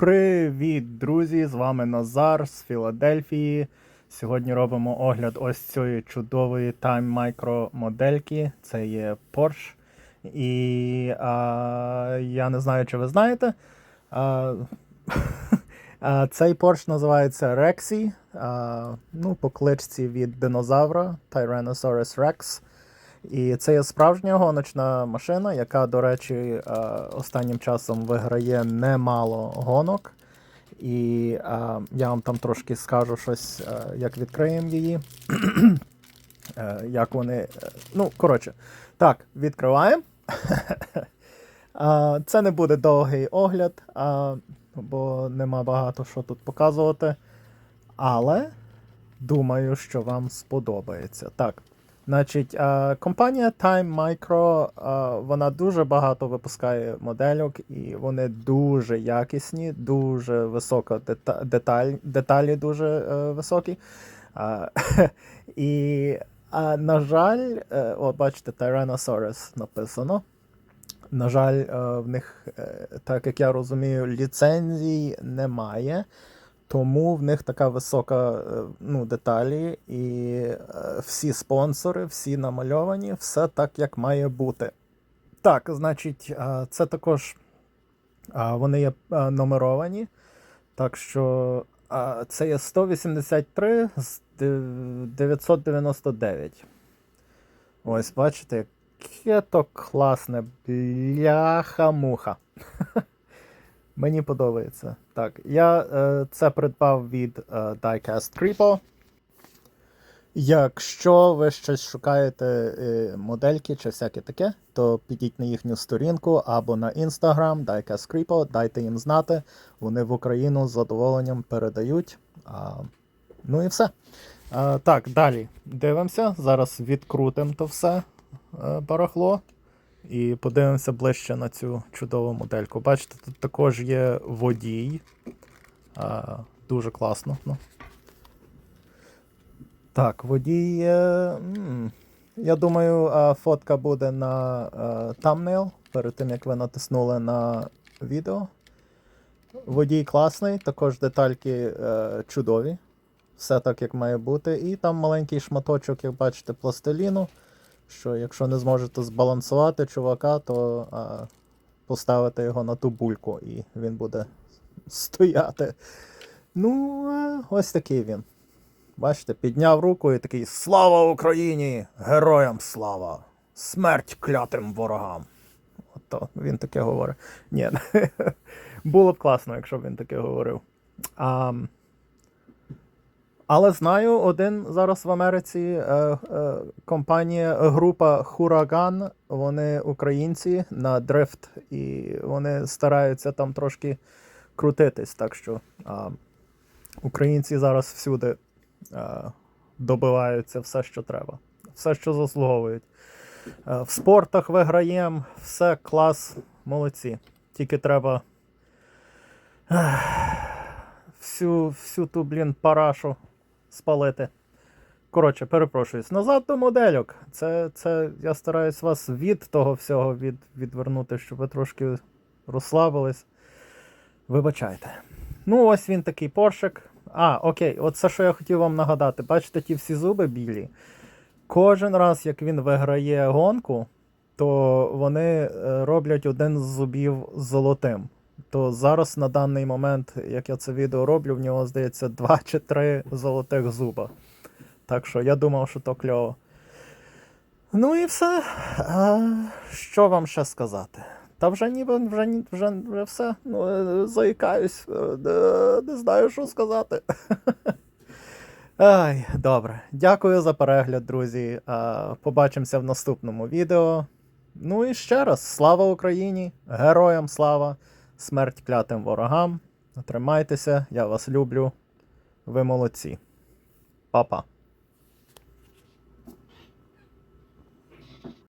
Привіт, друзі! З вами Назар з Філадельфії. Сьогодні робимо огляд ось цієї чудової Time Micro модельки. Це є Porsche. І а, я не знаю, чи ви знаєте. А, а, цей Porsche називається Rexy. А, ну, по кличці від динозавра Tyrannosaurus Rex. І це є справжня гоночна машина, яка, до речі, е, останнім часом виграє немало гонок. І е, я вам там трошки скажу щось, е, як відкриємо її. Як вони. Ну, коротше, так, відкриваємо. Це не буде довгий огляд, бо нема багато що тут показувати. Але думаю, що вам сподобається. Так. Значить, е, компанія Time Micro, е, вона дуже багато випускає модельок, і вони дуже якісні, дуже висока деталь, деталі дуже е, високі. І, на жаль, е, о, бачите, Tyrannosaurus написано. На жаль, в них, так як я розумію, ліцензій немає. Тому в них така висока е, ну, деталі, і е, всі спонсори, всі намальовані, все так, як має бути. Так, значить, е, це також вони є номеровані. Так що це є 183 з 999. Ось, бачите, яке то класне бляха-муха. Мені подобається. Так, я е, це придбав від е, Diecast Creepo. Якщо ви щось шукаєте е, модельки чи всяке таке, то підіть на їхню сторінку або на Instagram Diecast Creepo, дайте їм знати. Вони в Україну з задоволенням передають. А, ну і все. А, так, далі дивимося. Зараз відкрутимо то все е, барахло. І подивимося ближче на цю чудову модельку. Бачите, тут також є водій. А, дуже класно. Ну. Так, водій. м, Я думаю, фотка буде на thumbnail перед тим, як ви натиснули на відео. Водій класний, також детальки е, чудові. Все так, як має бути. І там маленький шматочок, як бачите, пластиліну що якщо не зможете збалансувати чувака, то а, поставите його на ту бульку і він буде стояти. Ну, а, ось такий він. Бачите, підняв руку і такий Слава Україні! Героям слава! Смерть клятим ворогам! Ото він таке говорить. Ні, було б класно, якщо б він таке говорив. А, але знаю, один зараз в Америці е, е, компанія, група Хураган, вони українці на дрифт, і вони стараються там трошки крутитись. Так що а, українці зараз всюди а, добиваються все, що треба, все, що заслуговують. Е, в спортах виграємо, все клас, молодці. Тільки треба всю, всю ту, блін, парашу спалити. Коротше, перепрошуюсь. Назад до модельок. Це, це я стараюсь вас від того всього від, відвернути, щоб ви трошки розслабились. Вибачайте. Ну, ось він такий поршик. А, окей, от це, що я хотів вам нагадати. Бачите, ті всі зуби білі. Кожен раз, як він виграє гонку, то вони е, роблять один з зубів золотим. То зараз на даний момент, як я це відео роблю, в нього здається два чи три золотих зуба. Так що я думав, що то кльово. Ну і все. А, що вам ще сказати? Та вже ніби вже, вже, вже все. Ну, е, заїкаюсь, е, не, не знаю, що сказати. Ай, добре. Дякую за перегляд, друзі. А, Побачимося в наступному відео. Ну і ще раз, слава Україні! Героям слава! Смерть клятим ворогам. Тримайтеся, я вас люблю. Ви молодці. Па-па.